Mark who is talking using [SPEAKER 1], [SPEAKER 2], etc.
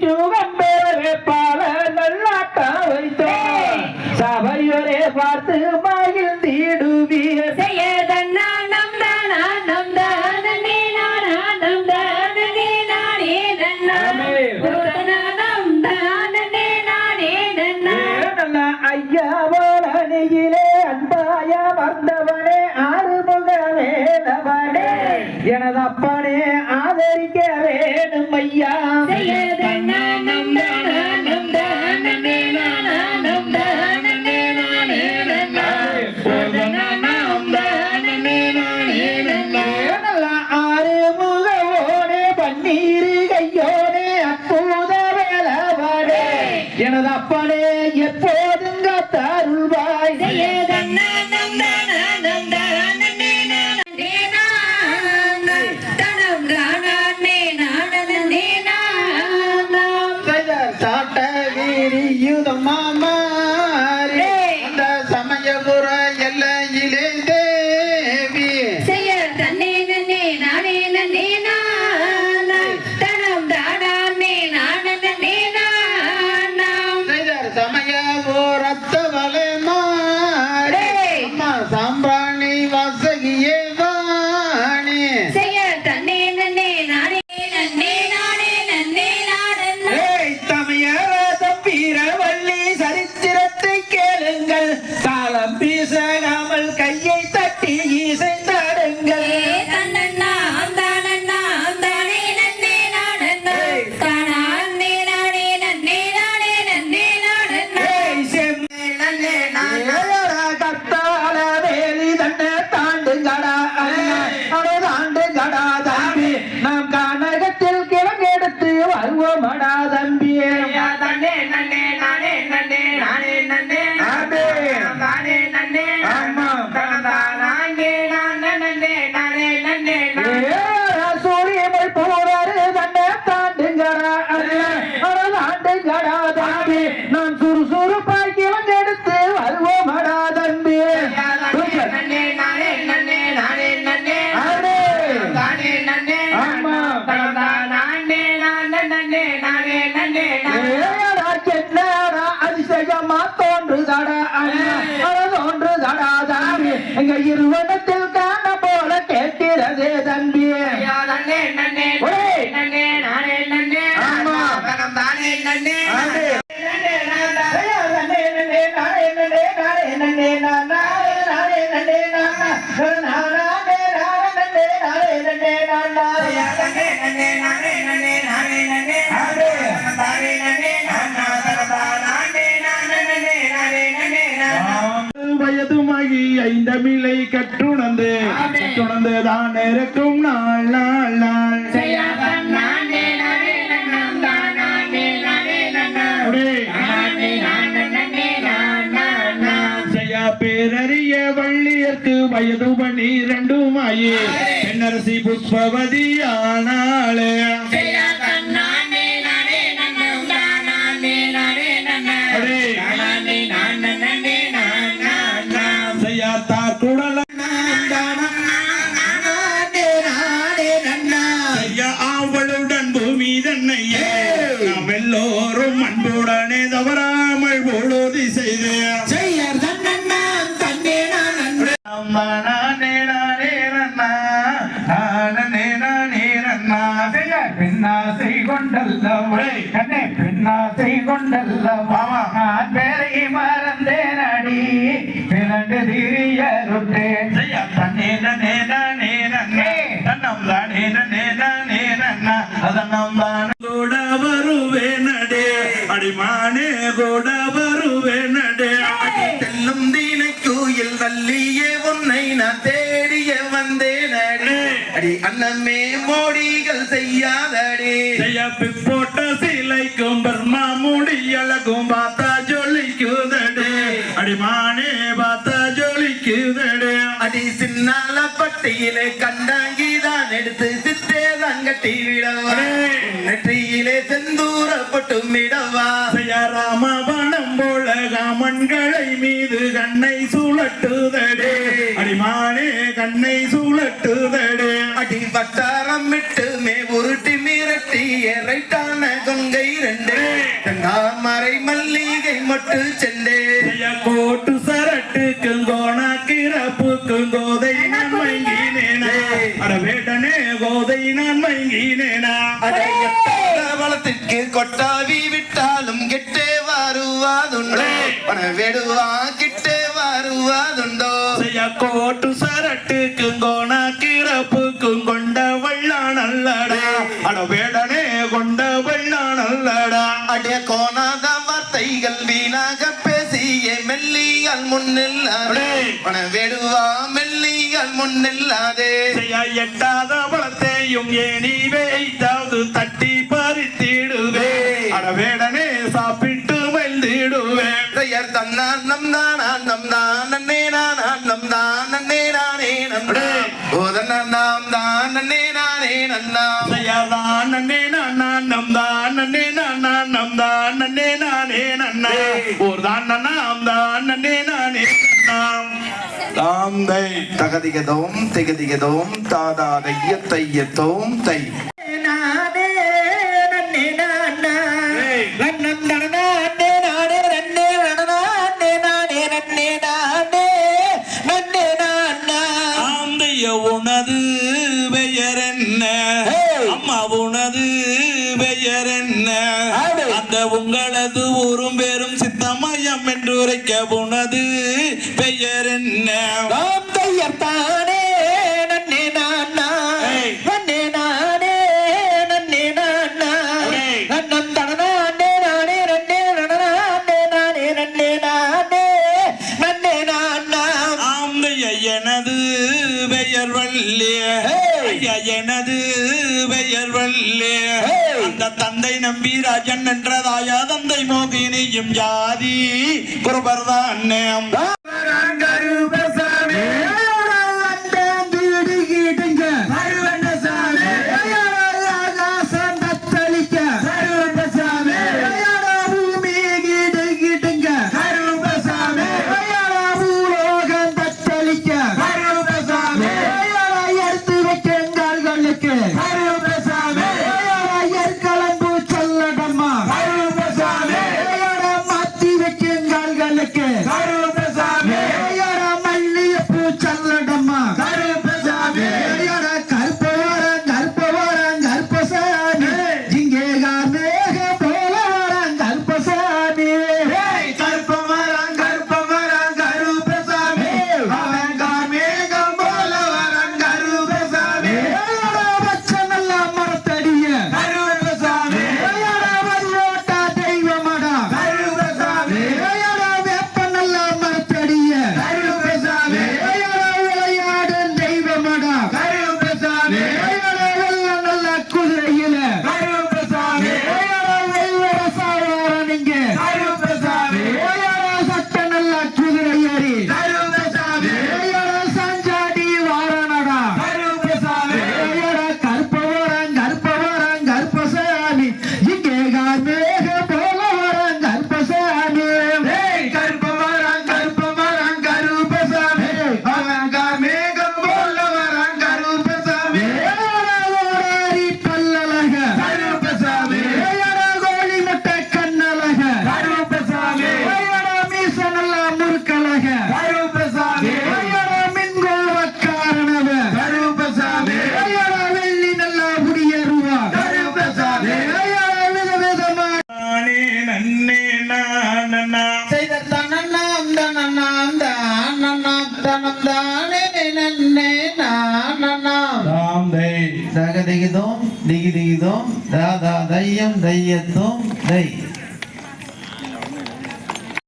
[SPEAKER 1] சிவம்பேரே பால நல்லாட்டா வைத்தோம் சபையோரே பார்த்து மகிழ்ந்திடுவீர் செய்யதன்னா நம் தானா நம் தானே நானா நம் தானே நானே நன்னா. நம் தானே நானே அன்பாய வந்தவனே. வேலவனே எனது அப்பனே ஆதரிக்க வேணும் ஐயா அதிசயமா தோன்றுதடா தோன்றுதடா தம்பி. எங்க இருவனத்தில் காண போல கேட்கிறதே தம்பி. நானே, நானே, நானா, நானே, நானா,
[SPEAKER 2] ஐந்தமிழை கற்றுணர்ந்து. கற்றுணர்ந்து தான் இருக்கும் நாள் நாள் நாள். பேரறிய வள்ளியர்க்கு வயது பனிரெண்டுமாயே பெண்ணரசி புஷ்பவதி ஆனாளே பூமி தன்னையே நாம் எல்லோரும் அன்புடனே தவறாமல் பொழுதி செய்து அம்மா நானே நானே நன்னா, நானே நானே நன்னா.
[SPEAKER 1] பின்னாசை கொண்டல்லவா. கண்ணே பின்னாசை கொண்டல்லவா. நான் பேரை மறந்தேன்
[SPEAKER 2] அடிமானே கூட வருவேனடே
[SPEAKER 3] தெல்லும் தீனை கோயில் வள்ளியே உன்னை நான் தேடிய வந்தேன் அடி. அண்ணமே மோடிகள் செய்யாதடி.
[SPEAKER 2] செய்ய போட்ட
[SPEAKER 3] பட்டியிலே கண்டாங்கிதான் எடுத்து சித்தே தங்கட்டி விடவா நெற்றியிலே செந்தூர பட்டு விடவா
[SPEAKER 2] ராமவனம் போல காமன்களை மீது கண்ணை சுழட்டுதடே. அடிமானே கண்ணை சுழட்டுதடே.
[SPEAKER 3] அடி வட்டாரம் விட்டு மே உருட்டி மிரட்டி எரைட்டான கொங்கை ரெண்டு. தாமரை மல்லிகை மட்டு
[SPEAKER 2] செய்ய கோட்டு சரட்டுக்கும் நான் மயங்கினேனா
[SPEAKER 3] வளத்திற்கு கொட்டாவி விட்டாலும் கெட்டே வருவாதுண்டோ? பண வெடுவா கிட்டே வருவாதுண்டோ?
[SPEAKER 2] செய்ய கோட்டு சரட்டுக்கும் கோணாக்கிறப்புக்கும் கொண்ட வெள்ளா நல்லடா. அட! வேடனே கொண்ட வெள்ளா நல்லடா.
[SPEAKER 3] அடைய கோணாத வார்த்தைகள் வீணாக பேசிய மெல்லியால் முன்னில்லாதே. பண வேடுவா மெல்லியால் முன்னில்லாதே.
[SPEAKER 2] எட்டாத பழத்தையும் ஏனி வைத்தாவது தட்டி பறித்திடுவே. அட வேடனே சாப்பிட்டு மெல்திடுவேன்
[SPEAKER 3] பெயர் தன்னான் நம் நானான் நம் தான் நன்னே நானான் நம் தான் நன்னே நானே நன்றே ஓதன நாம் தான் நன்னே நானே நன்னாம்
[SPEAKER 2] செய்யதான் நன்னே நானா நம் தான் நன்னே நானா நம் தான் நன்னே நானே நன்னா ஒரு தான் நன்னாம் தான் நன்னே நானே நாம் தாம்
[SPEAKER 3] தகதிகதோம் திகதிகதோம் தாதா தைய தையத்தோம் தை.
[SPEAKER 2] உங்களது ஊரும் பேரும் சித்தமயம் என்று உரைக்க உனது பெயர் என்ன
[SPEAKER 1] நாம் தையத்தானே நன்னே நானா. நன்னே நானே நன்னே நானா. நன்னம் தனநானே நானே நன்னே நனநானே நானே நன்னே நானே நன்னே நானா
[SPEAKER 2] ஆந்தைய எனது பெயர்
[SPEAKER 1] ஏய்.
[SPEAKER 2] ஐயா எனது பெயர் வல்லிய
[SPEAKER 1] ஏய்.
[SPEAKER 2] அந்த தந்தை நம்பிராஜன் என்றதாயா தந்தை மோகினியும் ஜாதி. குருபர்தான்
[SPEAKER 1] மாத்தி
[SPEAKER 2] நானே நன்னே நானா
[SPEAKER 1] செய்த தன்னண்ணாம் தன்னண்ணாம் தானண்ணாம் தனம் தானே நன்னே நானண்ணாம்
[SPEAKER 2] தாம் தை.
[SPEAKER 1] தக திகிதோம் திகி திகிதோம் தாதா தையம் தையத்தோம் தை.